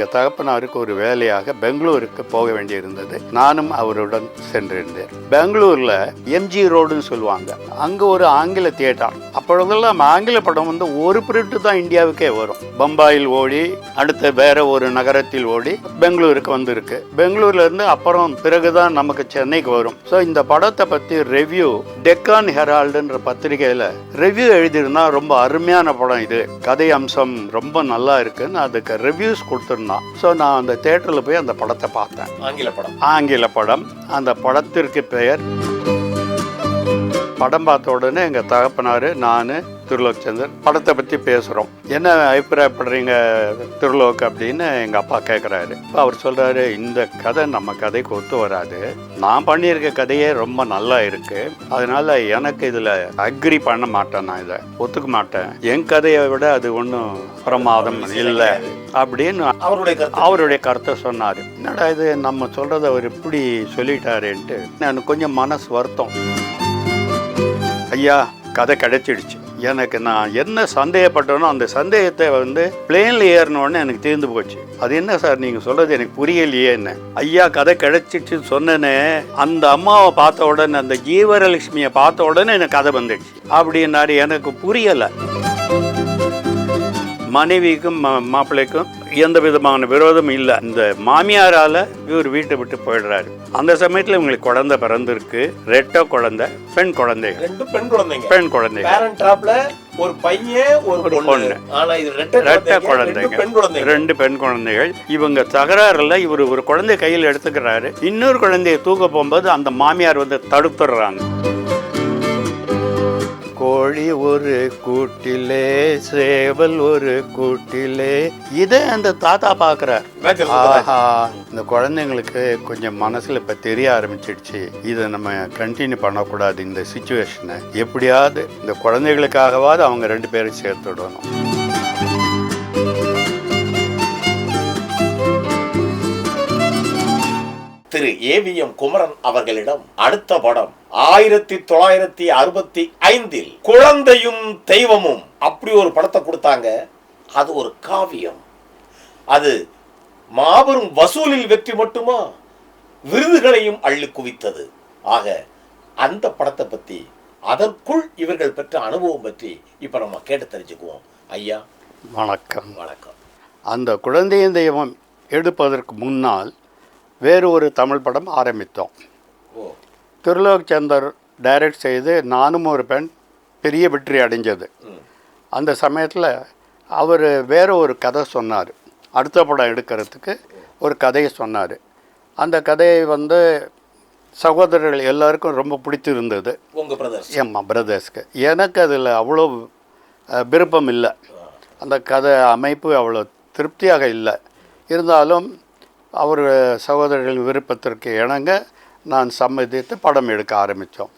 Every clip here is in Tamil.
எங்கள் தகப்பனாருக்கு ஒரு வேலையாக பெங்களூருக்கு போக வேண்டியிருந்தது. நானும் அவருடன் சென்றிருந்தேன். பெங்களூரில் எம்ஜி ரோடுன்னு சொல்லுவாங்க. அங்கே ஒரு ஆங்கில தியேட்டர். அப்பொழுதெல்லாம் ஆங்கில படம் வந்து ஒரு பிரிண்ட் தான் இந்தியாவுக்கே வரும். பம்பாயில் ஓடி அடுத்து வேற ஒரு நகரத்தில் ஓடி பெங்களூருக்கு வந்திருக்கு. பெங்களூர்ல இருந்து அப்புறம் பிறகுதான் நமக்கு சென்னைக்கு வரும். ஸோ இந்த படத்தை பற்றி ரெவ்யூ டெக்கான் ஹெரால்டுன்ற பத்திரிகையில் ரிவ்யூ எழுதியிருந்தா ரொம்ப அருமையான படம் இது. கதை அம்சம் ரொம்ப நல்லா இருக்குன்னு அதுக்கு ரிவ்யூஸ் கொடுத்துருந்தான் ஸோ நான் அந்த தேட்டரில் போய் அந்த படத்தை பார்த்தேன். ஆங்கில படம். ஆங்கில படம். அந்த படத்திற்கு பெயர் படம் பார்த்த உடனே எங்கள் தகப்பனார் நான் திருலோக் சந்தர் படத்தை பற்றி பேசுகிறோம் என்ன அபிப்பிராயப்படுறீங்க திருலோக் அப்படின்னு எங்கள் அப்பா கேட்குறாரு அவர் சொல்கிறாரு இந்த கதை நம்ம கதைக்கு ஒத்து வராது. நான் பண்ணியிருக்க கதையே ரொம்ப நல்லா இருக்கு. அதனால எனக்கு இதில் அக்ரி பண்ண மாட்டேன் நான் இதை. ஒத்துக்க மாட்டேன். என் கதையை விட அது ஒன்றும் பிரமாதம் இல்லை அப்படின்னு அவருடைய அவருடைய கருத்தை சொன்னார். என்னடா இது நம்ம சொல்கிறத அவர் இப்படி சொல்லிட்டாருன்ட்டு. எனக்கு கொஞ்சம் மனசு வருத்தம். ஐயா கதை கிடைச்சிடுச்சு. எனக்கு நான் என்ன சந்தேகப்பட்டனோ அந்த சந்தேகத்தை வந்து பிளேனில் ஏறினோடனே எனக்கு தீர்ந்து போச்சு. அது என்ன சார் நீங்கள் சொல்கிறது எனக்கு புரியலையே என்ன? ஐயா கதை கிடைச்சிடுச்சுன்னு சொன்னேனே அந்த அம்மாவை பார்த்த உடனே அந்த ஜீவரலட்சுமியை பார்த்த உடனே எனக்கு கதை வந்துடுச்சு. அப்படின்னாரு எனக்கு புரியலை. மனைவிக்கும் மாப்பிள்ளைக்கும் எந்த விதமான விரோதமும் இல்லை. இந்த மாமியாரால இவர் வீட்டை விட்டு போயிடுறாரு. அந்த சமயத்தில் இவங்களுக்கு குழந்தை பிறந்திருக்கு. ரெட்டை குழந்தை பெண் குழந்தைகள். ரெண்டு பெண் குழந்தைங்க. பெண் ட்ராப்ல ஒரு பையன் ஒரு பொண்ணு. ஆனா இது ரெட்டை ரெட்டை குழந்தைங்க ரெண்டு பெண் குழந்தைங்க. குழந்தைங்க. ரெண்டு பெண் குழந்தைகள். இவங்க தகராறுல இவர் ஒரு குழந்தை கையில் எடுத்துக்கிறாரு. இன்னொரு குழந்தையை தூக்க போகும்போது அந்த மாமியார் வந்து தடுத்துடுறாங்க. கோழி ஒரு கூட்டிலே சேவல் ஒரு கூட்டிலே. இதை அந்த தாத்தா பார்க்குறார். ஆஹா இந்த குழந்தைங்களுக்கு கொஞ்சம் மனசுல இப்ப தெரிய ஆரம்பிச்சிடுச்சு. இதை நம்ம கண்டினியூ பண்ணக்கூடாது இந்த சுச்சுவேஷனை எப்படியாவது இந்த குழந்தைகளுக்காகவாவது அவங்க ரெண்டு பேரும் சேர்த்து விடணும். திரு ஏவிஎம் குமரன் அவர்களிடம் அடுத்த படம் ஆயிரத்தி தொள்ளாயிரத்தி அறுபத்தி ஐந்தில் குழந்தையும் தெய்வமும் அப்படி ஒரு படத்தை கொடுத்தாங்க. அது ஒரு காவியம். அது மாபெரும் வசூலில் வெற்றி மட்டுமா? விருதுகளையும் அள்ளி குவித்தது. ஆக அந்த படத்தை பத்தி அதற்குள் இவர்கள் பெற்ற அனுபவம் பற்றி இப்ப நம்ம கேட்டு தெரிஞ்சுக்குவோம். ஐயா. வணக்கம். வணக்கம். அந்த குழந்தையின் தெய்வம் எடுப்பதற்கு முன்னால் வேறு ஒரு தமிழ் படம் ஆரம்பித்தோம். திருலோக் சந்தர் டைரக்ட் செய்து நானும் ஒரு பெண் பெரிய வெற்றி அடைஞ்சது. அந்த சமயத்தில் அவர் வேற ஒரு கதை சொன்னார். அடுத்த படம் எடுக்கிறதுக்கு ஒரு கதையை சொன்னார். அந்த கதையை வந்து சகோதரர்கள் எல்லாருக்கும் ரொம்ப பிடித்திருந்தது. உங்க பிரதர்ஸ் ஏம்மா பிரதர்ஸ்க்கு எனக்கு அதில் அவ்வளோ விருப்பம் இல்லை. அந்த கதை அமைப்பு அவ்வளோ திருப்தியாக இல்லை. இருந்தாலும் அவர் சகோதரர்களின் விருப்பத்திற்கு இணங்க நான் சம்மதித்து படம் எடுக்க ஆரம்பித்தோம்.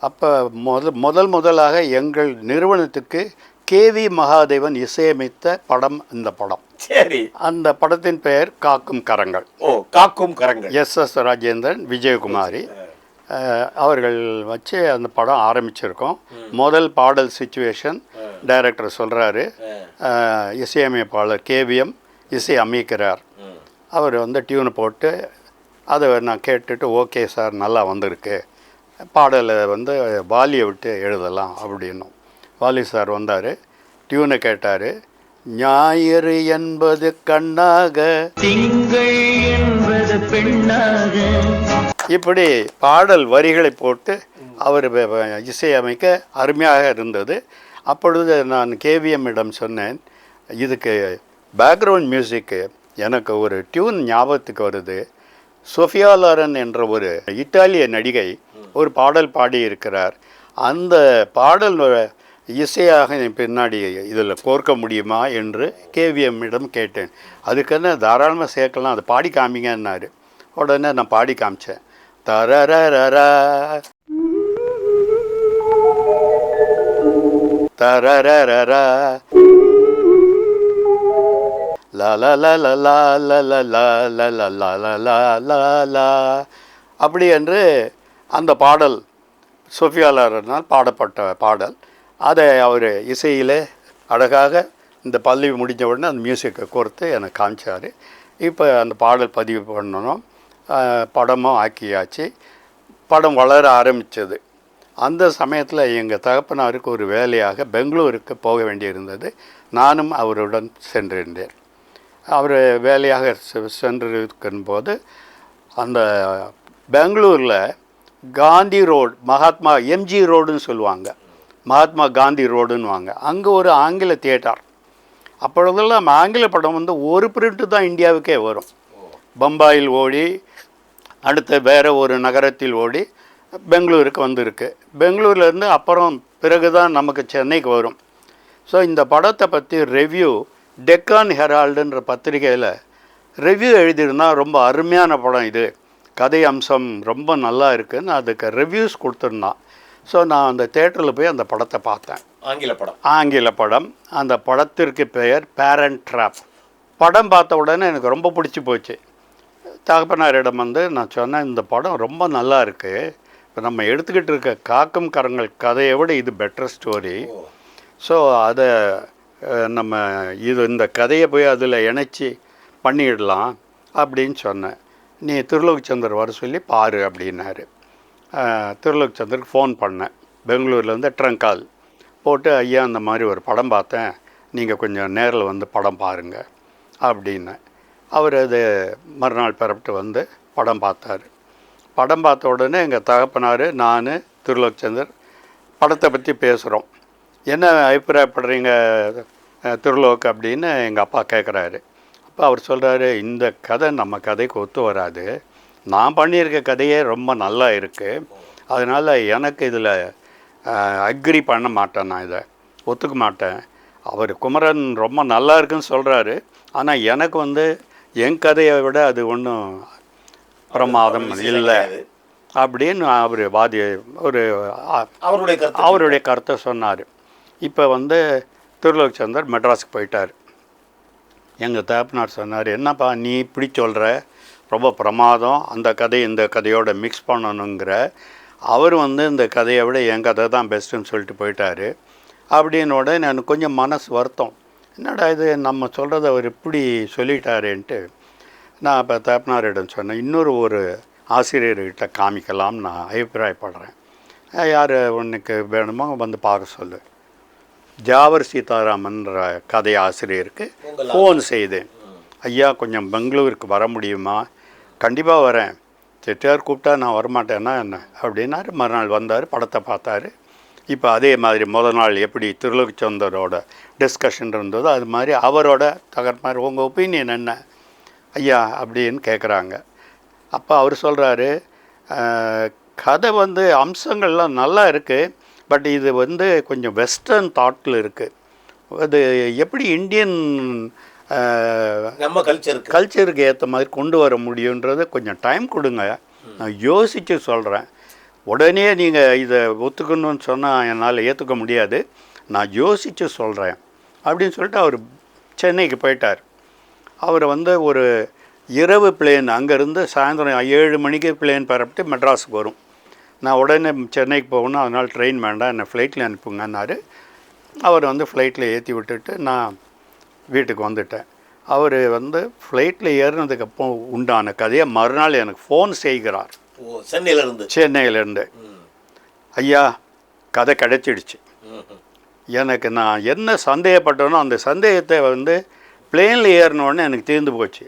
அப்போ முதல் முதல் முதலாக எங்கள் நிறுவனத்துக்கு கேவி மகாதேவன் இசையமைத்த படம் இந்த படம். சரி. அந்த படத்தின் பெயர் காக்கும் கரங்கள். ஓ காக்கும் கரங்கள். S S Rajendran Vijayakumari. அவர்கள் வச்சு அந்த படம் ஆரம்பிச்சிருக்கோம். முதல் பாடல் சுச்சுவேஷன் டைரக்டர் சொல்கிறாரு இசையமைப்பாளர் கேவிஎம் இசை அமைக்கிறார். அவர் வந்து டியூனை போட்டு அதை நான் கேட்டுட்டு ஓகே சார் நல்லா வந்திருக்கு. பாடலை வந்து வாலியை விட்டு எழுதலாம் அப்படின்னும். வாலி சார் வந்தார் டியூனை கேட்டார் ஞாயிறு என்பது கண்ணாக. திங்கள் என்பது பெண்ணாக. இப்படி பாடல் வரிகளை போட்டு அவர் இசையமைக்க அருமையாக இருந்தது. அப்பொழுது நான் கேவிஎம்மிடம் சொன்னேன் இதுக்கு பேக்ரவுண்ட் மியூசிக்கு எனக்கு ஒரு டியூன் ஞாபகத்துக்கு வருது. சோஃபியா லாரன் என்ற ஒரு இத்தாலிய நடிகை ஒரு பாடல் பாடியிருக்கிறார். அந்த பாடல் இசையாக என் பின்னாடி இதில் கோர்க்க முடியுமா என்று கேவிஎம்மிடம் கேட்டேன். அதுக்குன்னு தாராளமாக சேர்க்கலாம் அதை பாடி காமிங்கன்னாரு. உடனே நான் பாடி காமிச்சேன். தரரரரா. தரரரரா. லா லா லா லா லா லா லா லா லா லா லா லா லா லா லா அப்படி என்று அந்த பாடல் சோஃபியாளரனால் பாடப்பட்ட பாடல் அதை அவர் இசையிலே அழகாக இந்த பல்லவி முடிஞ்ச உடனே அந்த மியூசிக்கை கோர்த்து எனக்கு காமிச்சார் இப்போ அந்த பாடல் பதிவு பண்ணணும் படமும் ஆக்கியாச்சு படம் வளர ஆரம்பித்தது அந்த சமயத்தில் எங்கள் தகப்பனாருக்கு ஒரு வேலையாக பெங்களூருக்கு போக வேண்டியிருந்தது நானும் அவருடன் சென்றிருந்தேன் அவர் வேலையாக செ- சென்றிருக்கும் போது அந்த பெங்களூரில் காந்தி ரோடு மகாத்மா எம்ஜி ரோடுன்னு சொல்லுவாங்க. மகாத்மா காந்தி ரோடுன்னுவாங்க. அங்கே ஒரு ஆங்கில தியேட்டர். அப்பொழுதெல்லாம் ஆங்கில படம் வந்து ஒரு பிரிண்ட்டு தான் இந்தியாவுக்கே வரும். பம்பாயில் ஓடி அடுத்து வேறு ஒரு நகரத்தில் ஓடி பெங்களூருக்கு வந்திருக்கு. பெங்களூர்லேருந்து அப்புறம் பிறகு தான் நமக்கு சென்னைக்கு வரும். ஸோ இந்த படத்தை பற்றி ரெவ்யூ டெக்கான் ஹெரால்டுன்ற பத்திரிகையில் ரிவ்யூ எழுதியிருந்தா ரொம்ப அருமையான படம் இது. கதை அம்சம் ரொம்ப நல்லா இருக்குன்னு அதுக்கு ரிவ்யூஸ் கொடுத்துருந்தான் ஸோ நான் அந்த தேட்டரில் போய் அந்த படத்தை பார்த்தேன். ஆங்கில படம். ஆங்கில படம். அந்த படத்திற்கு பெயர் பேரண்ட் ட்ராப் படம் பார்த்த உடனே எனக்கு ரொம்ப பிடிச்சி போச்சு. தகப்பனாரிடம் வந்து நான் சொன்னேன் இந்த படம் ரொம்ப நல்லா இருக்குது இப்போ நம்ம எடுத்துக்கிட்டு இருக்க காக்கும் கரங்கள் கதையை விட இது பெட்டர் ஸ்டோரி ஸோ அதை நம்ம இது இந்த கதையை போய் அதில் இணைச்சி பண்ணிடலாம் அப்படின்னு சொன்னேன். நீ திருலோக் சந்தர் வர சொல்லி பாரு அப்படின்னாரு. திருலோக் சந்தருக்கு ஃபோன் பண்ணேன். பெங்களூர்லேருந்து ட்ரங்கால் போட்டு ஐயா அந்த மாதிரி ஒரு படம் பார்த்தேன். நீங்கள் கொஞ்சம் நேரில் வந்து படம் பாருங்க அப்படின்னு அவர் அது மறுநாள் பிறப்பிட்டு வந்து படம் பார்த்தாரு. படம் பார்த்த உடனே எங்கள் தகப்பனார் நான் திருலோக் சந்தர் படத்தை பற்றி பேசுகிறோம் என்ன அபிப்பிராயப்படுறீங்க? திருலோக் அப்படின்னு எங்கள் அப்பா கேட்குறாரு அப்போ அவர் சொல்கிறாரு இந்த கதை நம்ம கதைக்கு ஒத்து வராது. நான் பண்ணியிருக்க கதையே ரொம்ப நல்லா இருக்குது அதனால் எனக்கு இதில் அக்ரி பண்ண மாட்டேன் நான் இதை. ஒத்துக்க மாட்டேன். அவர் குமரன் ரொம்ப நல்லா இருக்குன்னு சொல்கிறாரு ஆனால் எனக்கு வந்து என் கதையை விட அது ஒன்றும் பிரமாதம் இல்லை அப்படின்னு அவர் வாதி ஒரு அவருடைய அவருடைய கருத்தை சொன்னார். இப்போ வந்து திருலோக் சந்தர் மெட்ராஸுக்கு போயிட்டார். எங்கள் தேப்பனார் சொன்னார் என்னப்பா நீ இப்படி சொல்கிற ரொம்ப பிரமாதம். அந்த கதை இந்த கதையோட மிக்ஸ் பண்ணணுங்கிற. அவர் வந்து இந்த கதையை விட என் கதை தான் பெஸ்ட்டுன்னு சொல்லிட்டு போயிட்டாரு. அப்படின்னோட நான் கொஞ்சம் மனசு வருத்தம். என்னடா இது? நம்ம சொல்கிறத அவர் இப்படி சொல்லிட்டாருன்ட்டு. நான் இப்போ தேப்பனாரிடம் சொன்னேன் இன்னொரு ஒரு ஆசிரியர்கிட்ட காமிக்கலாம்னு நான் அபிப்பிராயப்படுறேன். யார் உனக்கு வேணுமோ வந்து பார்க்க சொல்லு. ஜாவர் சீதாராமன்ற கதை ஆசிரியருக்கு ஃபோன் செய்தேன். ஐயா கொஞ்சம் பெங்களூருக்கு வர முடியுமா? கண்டிப்பாக வரேன். செட்டியார் கூப்பிட்டா நான் வரமாட்டேன்னா என்ன? அப்படின்னாரு. மறுநாள் வந்தார் படத்தை பார்த்தாரு. இப்போ அதே மாதிரி முதல் நாள் எப்படி திருலோகச்சந்தரோட டிஸ்கஷன் இருந்ததோ அது மாதிரி அவரோட தகர்மார் உங்கள் ஒப்பீனியன் என்ன? ஐயா அப்படின்னு கேட்குறாங்க அப்போ அவர் சொல்கிறாரு கதை வந்து அம்சங்கள்லாம் நல்லா இருக்குது பட் இது வந்து கொஞ்சம் வெஸ்டர்ன் தாட்டில் இருக்குது அது எப்படி இந்தியன் நம்ம கல்ச்சருக்கு கல்ச்சருக்கு ஏற்ற மாதிரி கொண்டு வர முடியுன்றது கொஞ்சம் டைம் கொடுங்க. நான் யோசித்து சொல்கிறேன் உடனே நீங்கள் இதை ஒத்துக்கணும்னு சொன்னால் என்னால் ஏற்றுக்க முடியாது. நான் யோசித்து சொல்கிறேன் அப்படின்னு சொல்லிட்டு அவர் சென்னைக்கு போயிட்டார். அவர் வந்து ஒரு இரவு பிளேன் அங்கேருந்து சாயந்தரம் ஏழு மணிக்கு பிளேன் பரப்பிட்டு மெட்ராஸுக்கு வரும். நான் உடனே சென்னைக்கு போகணும் அதனால் ட்ரெயின் வேண்டாம் என்னை ஃப்ளைட்டில் அனுப்புங்கன்னாரு. அவர் வந்து ஃப்ளைட்டில் ஏற்றி விட்டுட்டு நான் வீட்டுக்கு வந்துட்டேன். அவர் வந்து ஃப்ளைட்டில் ஏறினதுக்கு அப்புறம் உண்டான கதையை மறுநாள் எனக்கு ஃபோன் செய்கிறார். ஓ சென்னையில இருந்து? சென்னையிலேருந்து ம். ஐயா கதை கிடைச்சிடுச்சு. எனக்கு நான் என்ன சந்தேகப்பட்டனோ அந்த சந்தேகத்தை வந்து பிளேனில் ஏறினோடனே எனக்கு தீர்ந்து போச்சு.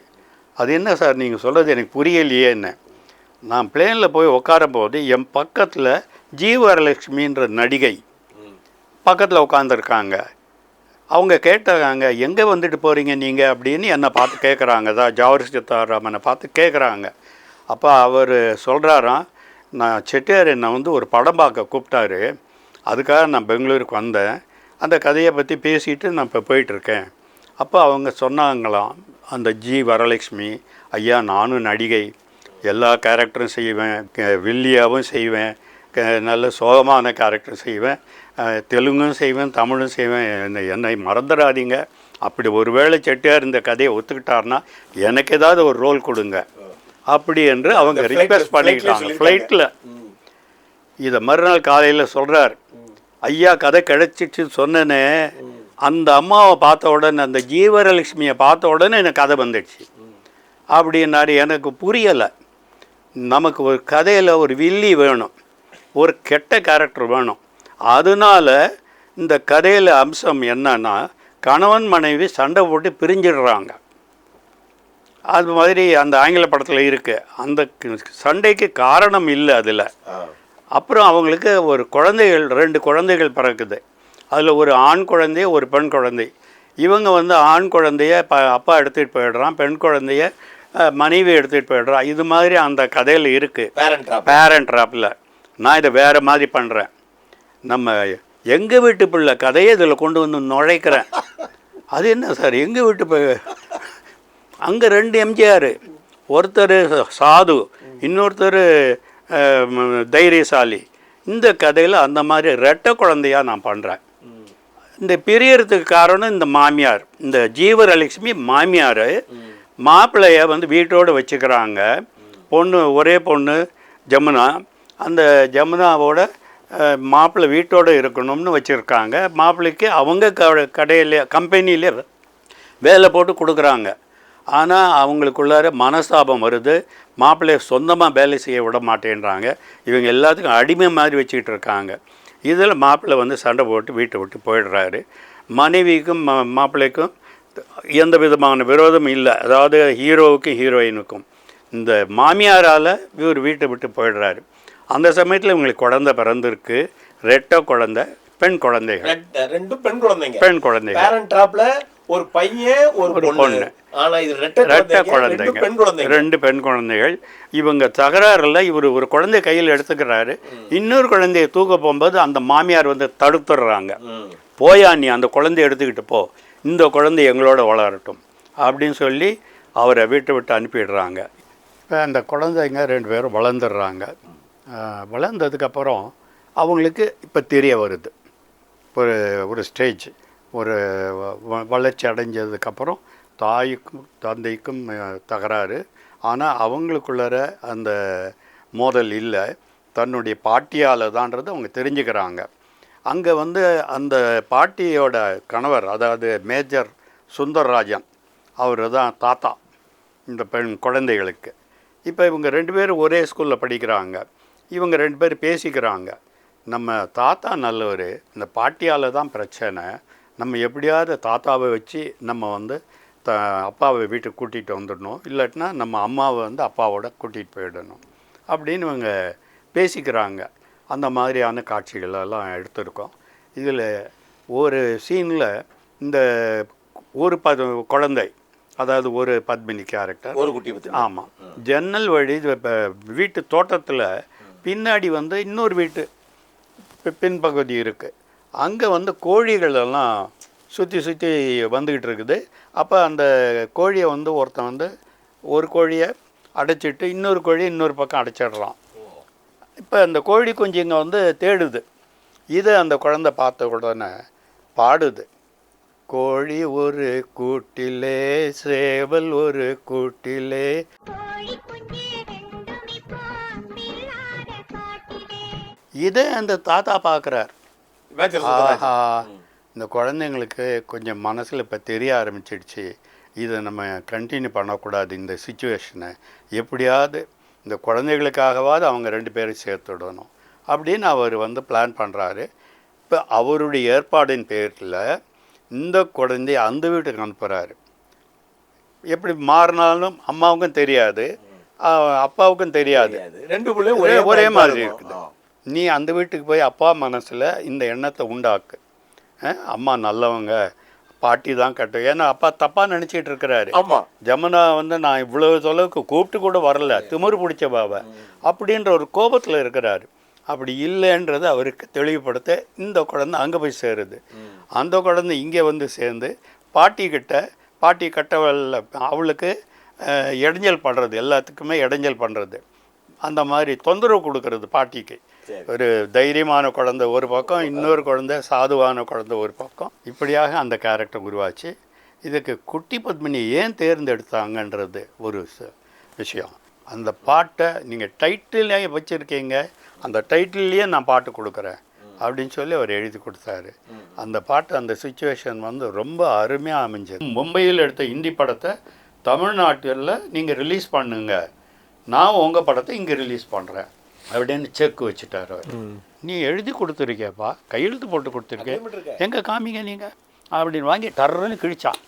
அது என்ன சார் நீங்கள் சொல்கிறது எனக்கு புரியலையே என்ன? நான் பிளேனில் போய் உட்காரும் போது என் பக்கத்தில் ஜீவரலட்சுமின்ற நடிகை பக்கத்தில் உட்காந்துருக்காங்க அவங்க கேட்டாங்க எங்கே வந்துட்டு போகிறீங்க நீங்கள் அப்படின்னு என்னை பார்த்து கேட்குறாங்க தான் ஜவஹர் சித்தாராமனை பார்த்து கேட்குறாங்க அப்போ அவர் சொல்கிறாராம் நான் செட்டியார் என்னை வந்து ஒரு படம் பார்க்க கூப்பிட்டாரு. அதுக்காக நான் பெங்களூருக்கு வந்தேன். அந்த கதையை பற்றி பேசிட்டு நான் இப்போ போயிட்டுருக்கேன். அப்போ அவங்க சொன்னாங்களாம் அந்த ஜி வரலட்சுமி ஐயா நானும் நடிகை. எல்லா கேரக்டரும் செய்வேன். வில்லியாவும் செய்வேன். நல்ல சோகமான கேரக்டர் செய்வேன். தெலுங்கும் செய்வேன் தமிழும் செய்வேன். என்னை என்னை மறந்துடாதீங்க. அப்படி ஒருவேளை செட்டியார் இந்த கதையை ஒத்துக்கிட்டாருன்னா எனக்கு ஏதாவது ஒரு ரோல் கொடுங்க. அப்படி என்று அவங்க ரிக்வெஸ்ட் பண்ணிக்கிட்டாங்க. ஃப்ளைட்டில். இதை மறுநாள் காலையில் சொல்கிறார் ஐயா கதை கிடைச்சிச்சு சொன்னேனே. அந்த அம்மாவை பார்த்த உடனே அந்த ஜீவரலட்சுமியை பார்த்த உடனே எனக்கு கதை வந்துடுச்சு. அப்படின்னாரு எனக்கு புரியலை. நமக்கு ஒரு கதையில் ஒரு வில்லி வேணும். ஒரு கெட்ட கேரக்டர் வேணும். அதனால இந்த கதையில் அம்சம் என்னன்னா கணவன் மனைவி சண்டை போட்டு பிரிஞ்சிடுறாங்க. அது மாதிரி அந்த ஆங்கில படத்தில் இருக்குது அந்த சண்டைக்கு காரணம் இல்லை அதில். அப்புறம் அவங்களுக்கு ஒரு குழந்தைகள் ரெண்டு குழந்தைகள் பிறக்குது. அதில் ஒரு ஆண் குழந்தை ஒரு பெண் குழந்தை. இவங்க வந்து ஆண் குழந்தைய ப அப்பா எடுத்துகிட்டு போயிடுறான் பெண் குழந்தைய மனைவி எடுத்துகிட்டு போயிடுறான் இது மாதிரி அந்த கதையில் இருக்குது பேரண்ட் பேரண்ட் ட்ராப்பில் நான் இதை வேறு மாதிரி பண்ணுறேன் நம்ம எங்கள் வீட்டு பிள்ளை கதையை இதில் கொண்டு வந்து நுழைக்கிறேன். அது என்ன சார்? எங்கள் வீட்டு அங்கே ரெண்டு எம்ஜிஆர். ஒருத்தர் சாது இன்னொருத்தர் தைரியசாலி. இந்த கதையில் அந்த மாதிரி ரெட்டை குழந்தையா நான் பண்ணுறேன் இந்த பிரியறதுக்கு காரணம் இந்த மாமியார். இந்த ஜீவரலட்சுமி மாமியார் மாப்பிள்ளைய வந்து வீட்டோடு வச்சுக்கிறாங்க. பொண்ணு ஒரே பொண்ணு ஜமுனா. அந்த ஜமுனாவோட மாப்பிள்ளை வீட்டோடு இருக்கணும்னு வச்சுருக்காங்க. மாப்பிள்ளைக்கு அவங்க க கடையில் கம்பெனியிலே வேலை போட்டு கொடுக்குறாங்க. ஆனால் அவங்களுக்குள்ளார மனஸ்தாபம் வருது. மாப்பிள்ளைய சொந்தமாக வேலை செய்ய விட மாட்டேன்றாங்க. இவங்க எல்லாத்துக்கும் அடிமை மாதிரி வச்சுக்கிட்டு இருக்காங்க. இதில் மாப்பிள்ளை வந்து சண்டை போட்டு வீட்டை விட்டு போயிடுறாரு. மனைவிக்கும் மாப்பிள்ளைக்கும் எந்த விதமான விரோதமும் இல்லை. அதாவது ஹீரோவுக்கும் ஹீரோயினுக்கும். இந்த மாமியாரால் இவர் வீட்டை விட்டு போயிடுறாரு. அந்த சமயத்தில் இவங்களுக்கு குழந்தை பிறந்திருக்கு. ரெட்டை குழந்தை பெண் குழந்தைகள். ரெண்டும் பெண் குழந்தைங்க. பெண் குழந்தைகள். பேரண்ட் ட்ராப்ல ஒரு பையன் ஒரு பொண்ணு. ஆனா இது ரெட்டை குழந்தைங்க பெண் குழந்தைங்க. ரெண்டு பெண் குழந்தைகள். இவங்க தகராறுல இவர் ஒரு குழந்தை கையில் எடுத்துக்கிறாரு. இன்னொரு குழந்தையை தூக்க போகும்போது அந்த மாமியார் வந்து தடுத்துடுறாங்க. போயா நீ அந்த குழந்தைய எடுத்துக்கிட்டு போ. இந்த குழந்தை எங்களோட வளரட்டும் அப்படின்னு சொல்லி அவரை வீட்டை விட்டு அனுப்பிடுறாங்க. இப்போ அந்த குழந்தைங்க ரெண்டு பேரும் வளர்ந்துடுறாங்க. வளர்ந்ததுக்கப்புறம் அவங்களுக்கு இப்போ தெரிய வருது. ஒரு ஒரு ஸ்டேஜ் ஒரு வ- வளர்ச்சி அடைஞ்சதுக்கப்புறம் தாய்க்கும் தந்தைக்கும் தகராறு. ஆனால் அவங்களுக்குள்ளார அந்த மோதல் இல்லை. தன்னுடைய பாட்டியால் தான்றது அவங்க தெரிஞ்சுக்கிறாங்க. அங்கே வந்து அந்த பாட்டியோட கணவர் அதாவது மேஜர் சுந்தர்ராஜன் அவர் தான் தாத்தா இந்த பெண் குழந்தைகளுக்கு. இப்போ இவங்க ரெண்டு பேரும் ஒரே ஸ்கூலில் படிக்கிறாங்க. இவங்க ரெண்டு பேரும் பேசிக்கிறாங்க. நம்ம தாத்தா நல்லவர் இந்த பாட்டியால் தான் பிரச்சனை. நம்ம எப்படியாவது தாத்தாவை வச்சு நம்ம வந்து த அப்பாவை வீட்டுக்கு கூட்டிகிட்டு வந்துடணும். இல்லாட்டினா நம்ம அம்மாவை வந்து அப்பாவோட கூட்டிகிட்டு போயிடணும். அப்படின்னு இவங்க பேசிக்கிறாங்க. அந்த மாதிரியான காட்சிகள் எல்லாம் எடுத்திருக்கோம். இதில் ஒரு சீனில் இந்த ஒரு பத குழந்தை அதாவது ஒரு பத்மினி கேரக்டர் ஒரு குட்டி ஆமாம் ஜன்னல் வழி இப்போ வீட்டு தோட்டத்தில் பின்னாடி வந்து இன்னொரு வீட்டு பி- பின்பகுதி இருக்குது அங்கே வந்து கோழிகள் எல்லாம் சுற்றி சுற்றி வந்துக்கிட்டு இருக்குது. அப்போ அந்த கோழியை வந்து ஒருத்தன் வந்து ஒரு கோழியை அடைச்சிட்டு இன்னொரு கோழி இன்னொரு பக்கம் அடைச்சிடுறான். இப்போ அந்த கோழி குஞ்சுங்க வந்து தேடுது. இதை அந்த குழந்தை பார்த்த உடனே பாடுது. கோழி ஒரு கூட்டிலே சேவல் ஒரு கூட்டிலே. கோழி குஞ்சு ரெண்டும் இப்போ பிள்ளாட காட்டிலே. இதை அந்த தாத்தா பார்க்குறார். ஆஹா. இந்த குழந்தைங்களுக்கு கொஞ்சம் மனசில் இப்போ தெரிய ஆரம்பிச்சிடுச்சு. இதை நம்ம கண்டினியூ பண்ணக்கூடாது இந்த சுச்சுவேஷனை எப்படியாவது இந்த குழந்தைகளுக்காகவாவது அவங்க ரெண்டு பேரும் சேர்த்துடணும் அப்படின்னு அவர் வந்து பிளான் பண்ணுறாரு இப்போ அவருடைய ஏற்பாடின் பேரில் இந்த குழந்தைய அந்த வீட்டுக்கு அனுப்புகிறாரு எப்படி மாறினாலும் அம்மாவுக்கும் தெரியாது அப்பாவுக்கும் தெரியாது. ரெண்டு பிள்ளையும் ஒரே மாதிரி. இருக்குது. நீ அந்த வீட்டுக்கு போய் அப்பா மனசில் இந்த எண்ணத்தை உண்டாக்கு அம்மா நல்லவங்க பாட்டி தான் கட்டு. ஏன்னா அப்பா தப்பாக நினச்சிட்டு இருக்கிறாரு. ஆமா. ஜமுனா வந்து நான் இவ்வளவு தொலைவுக்கு கூப்பிட்டு கூட வரல. திமிரு பிடிச்ச பாவ. அப்படின்ற ஒரு கோபத்தில் இருக்கிறாரு. அப்படி இல்லைன்றது அவருக்கு தெளிவுபடுத்த இந்த குழந்தை அங்கே போய் சேருது. அந்த குழந்தை இங்கே வந்து சேர்ந்து பாட்டி கிட்ட பாட்டி கட்டவல்ல அவளுக்கு இடைஞ்சல் பண்ணுறது எல்லாத்துக்குமே இடைஞ்சல் பண்ணுறது அந்த மாதிரி தொந்தரவு கொடுக்கறது பாட்டிக்கு. ஒரு தைரியமான குழந்தை ஒரு பக்கம் இன்னொரு குழந்தை சாதுவான குழந்தை ஒரு பக்கம். இப்படியாக அந்த கேரக்டர் உருவாச்சு. இதுக்கு குட்டி பத்மினி ஏன் தேர்ந்தெடுத்தாங்கன்றது ஒரு விஷயம். அந்த பாட்டை நீங்கள் டைட்டிலே வச்சுருக்கீங்க. அந்த டைட்டில்லையே நான் பாட்டு கொடுக்குறேன் அப்படின்னு சொல்லி அவர் எழுதி கொடுத்தாரு. அந்த பாட்டு அந்த சுச்சுவேஷன் வந்து ரொம்ப அருமையாக அமைஞ்சது. மும்பையில் எடுத்த இந்தி படத்தை தமிழ்நாட்டில் நீங்கள் ரிலீஸ் பண்ணுங்க. நான் உங்கள் படத்தை இங்கே ரிலீஸ் பண்ணுறேன் அப்படின்னு செக் வச்சுட்டார் அவர். நீ எழுதி கொடுத்துருக்கேப்பா கையெழுத்து போட்டு கொடுத்துருக்கேன். எங்கே காமிங்க நீங்கள் அப்படின்னு வாங்கி டர்றன்னு கிழிச்சான்.